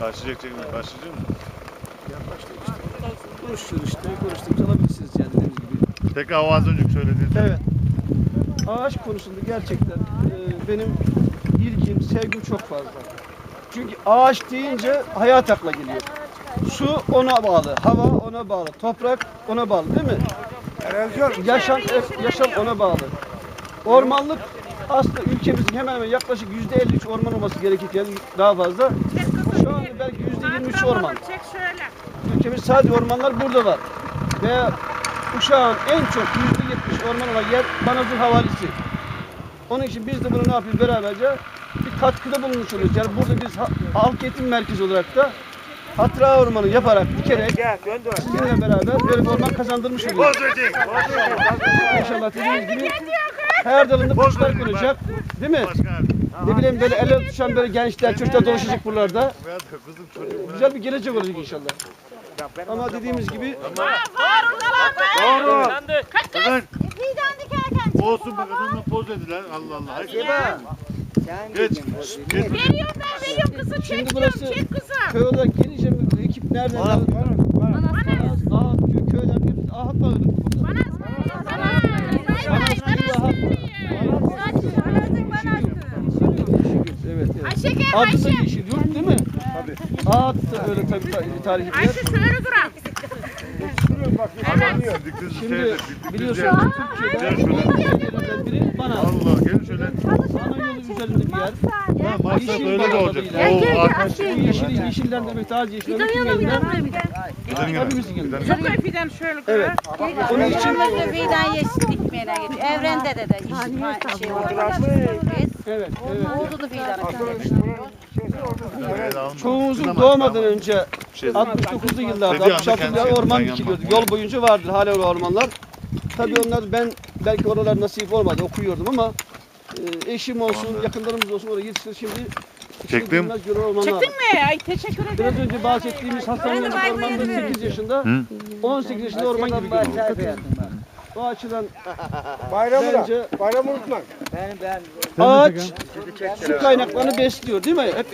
Başlayacak çekme. Başlayacak mı? Konuşuyoruz işte, konuştuk alabilirsiniz yani dediğimiz gibi. Tekrar o az önce söylediğin. Evet. Ağaç konusunda gerçekten e, benim ilgim, sevgim çok fazla. Çünkü ağaç deyince hayat akla geliyor. Su ona bağlı, hava ona bağlı, toprak ona bağlı değil mi? Yaşam, e, yaşam ona bağlı. Ormanlık aslında ülkemizin hemen hemen yaklaşık yüzde 53 orman olması gerekirken daha fazla. Şu anda belki yüzde 23 orman. Ülkemiz sadece ormanlar burada var. Ve Uşağın en çok yüzde yetmiş orman olan yer Banazur Havalisi. Onun için biz de bunu ne yapıyoruz beraberce bir katkıda bulunmuş oluyoruz. Yani burada biz ha- halk eğitim merkezi olarak da hatıra ormanı yaparak, dikerek sizinle beraber böyle bir orman kazandırmış oluyoruz. İnşallah dediğiniz gibi her dalında kuşlar konacak. Değil mi? Ne bileyim böyle ele tutuşan böyle gençler, çocuklar dolaşacak buralarda. Çocuğum. Güzel bir gelecek olacak inşallah. Ama dediğimiz gibi Doğru. Kaç kaç. Fidan dikerken Olsun bak adamla poz dediler. Allah Allah. Hadi. Geç. Geç. Veriyorum ben veriyorum kızım. Çek diyorum. Çek kızım. köy olarak gelince ekip nereden? Bana, bana, Ahat köy, köyler hepsi Ahat bağlı. Bana bana. Evet, evet. Ayşe gel Adı da. Yeşil Yurt değil mi? Tabii. Ahat da öyle tabii ta- tarihi bir yer. Ayşe şöyle. Adam sizi kızı Şimdi biliyorsunuz Gel Türkiye'de şöyle. yerlerden biri bana. Allah gelin şöyle. Ana yolu üzerinde bir yer. Ha, maksat Yeşil öyle de olacak. bağlamında O arkadaş. Bu yeşil, yeşillendirmek, taze yeşillendirmek kim elinden? Gidelim gene. Hepimizin elinden. Çok öfiden şöyle koy. Evet. Onun için Fidan yeşil dikmeye gidiyor. Evrende de de yeşil şey var. Evet, evet. Oldu da fidan. Evet, alın. Çoğumuzun doğmadan önce Şey- 69'lu yıllarda, Dediği anda 66'lı kendisi yıllarda orman dikiliyordu. Yol boyunca vardı hala öyle ormanlar. Tabii onlar ben belki oralar nasip olmadı okuyordum ama e, eşim olsun, yakınlarımız olsun oraya yetiştir şimdi. Çektim. Çektin mi? Ay teşekkür ederim. Biraz önce bahsettiğimiz Hasan Yunus ormanda 8 yaşında, 18 yaşında orman gibi görünüyor. O açıdan Bayramı da. bence Bayramı unutma. ağaç su kaynaklarını besliyor değil mi? Hep